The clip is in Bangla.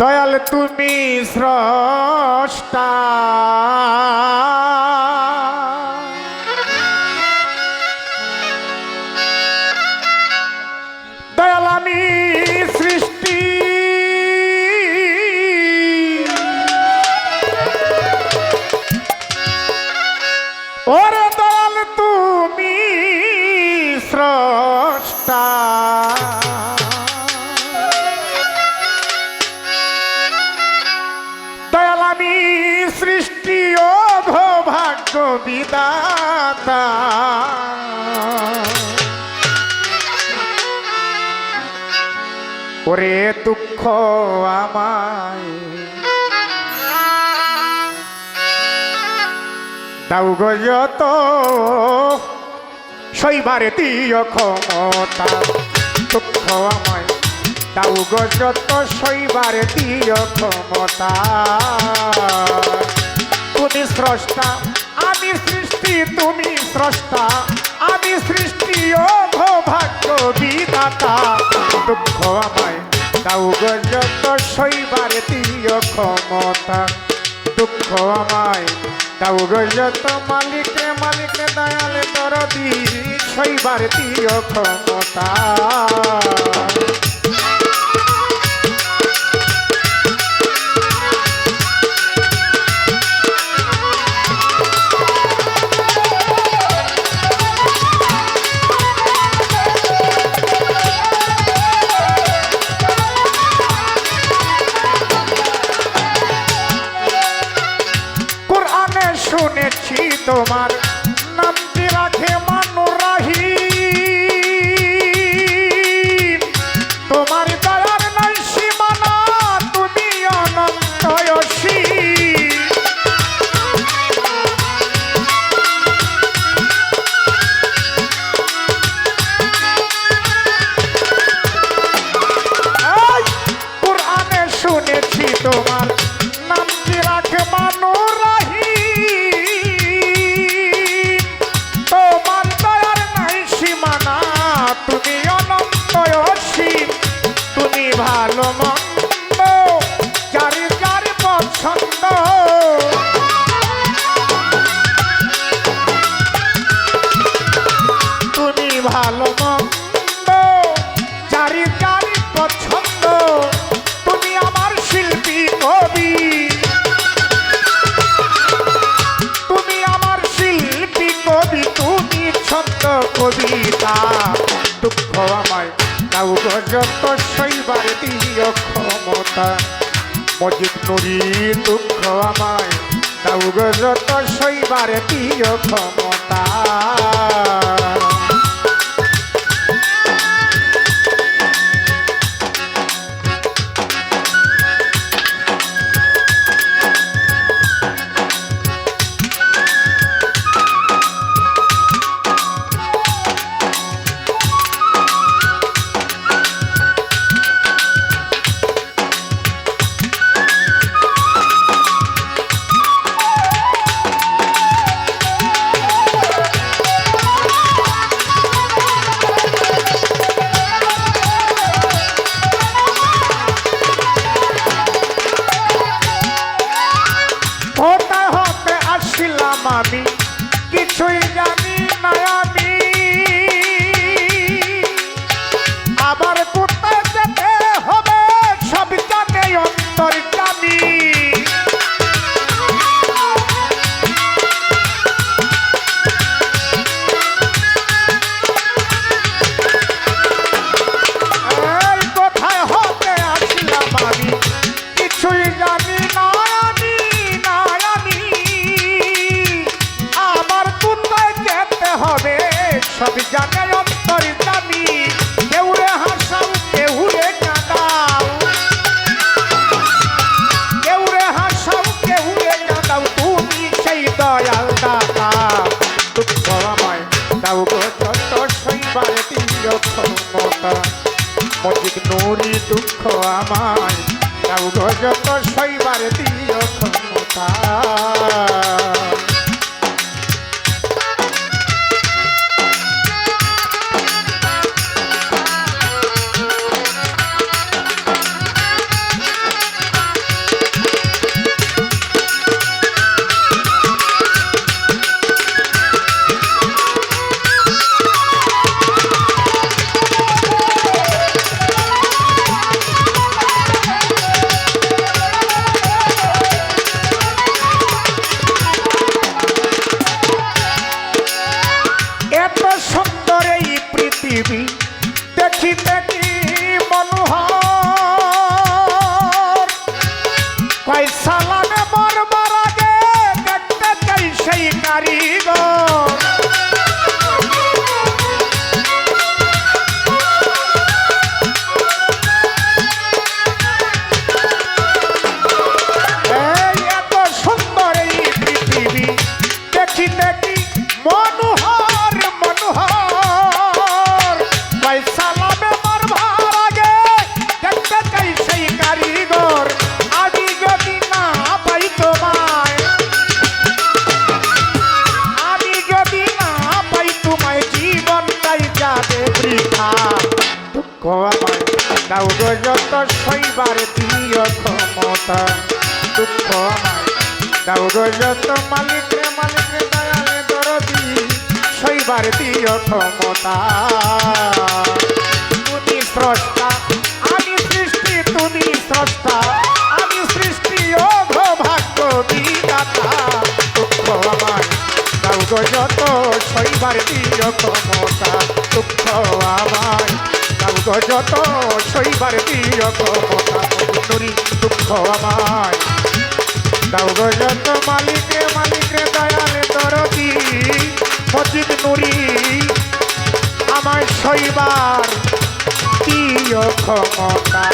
দয়াল তুমি স্রষ্টা। ওরে দুঃখ আমায়। দাও গো যত শৈবারে দিয় ক্ষমতা। দুঃখ আমায়। দাও গো যত শৈবারে দিয় ক্ষমতা। তুমি স্রষ্টা, আমি সৃষ্টি, তুমি স্রষ্টা। সৃষ্টি ভাগ্য বিদাতা দুঃখ আমায় দাও যত শৈবারে দিয় ক্ষমতা। দুঃখ আমায় দাও যত মালিকে মালিকে দয়ালে দরদি। শৈবার দিয় ক্ষমতা। তোমার ভালো মন্দ, যারি যারি পছন্দ। তুমি ভালো মন্দ, যারি যারি পছন্দ, তুমি আমার শিল্পী কবি। তুমি আমার শিল্পী কবি, তুমি ছন্দ কবিতা। দুঃখ আমায় তাও যত শৈবার দিয় ক্ষমতা। মজিদ নুরি দুঃখ আমায় তাও যত শৈবার দিয় ক্ষমতা। ক্ষমতা মজিদ নুরি দুঃখ আমায় দাও গো যত শৈবার দিয় ক্ষমতা। কারিগর ক্ষমতা, দুঃখ আমায় দাও গো যত মালিক রে মালিক রে দয়ালে দরদি, সইবার দিও ক্ষমতা। তুমি স্রষ্টা, আমি সৃষ্টি, তুমি স্রষ্টা, আমি সৃষ্টি, ও ভাগ্য বিদাতা দুঃখ গো যত ক্ষমতা দুঃখ আমায় দাও গো যত শৈবার ক্ষমতা নুরি দুঃখ আমায় দাও যত মালিকে মালিকে দয়ালে দরদি মজিদ নুরি আমার শৈবার দিও ক্ষমতা।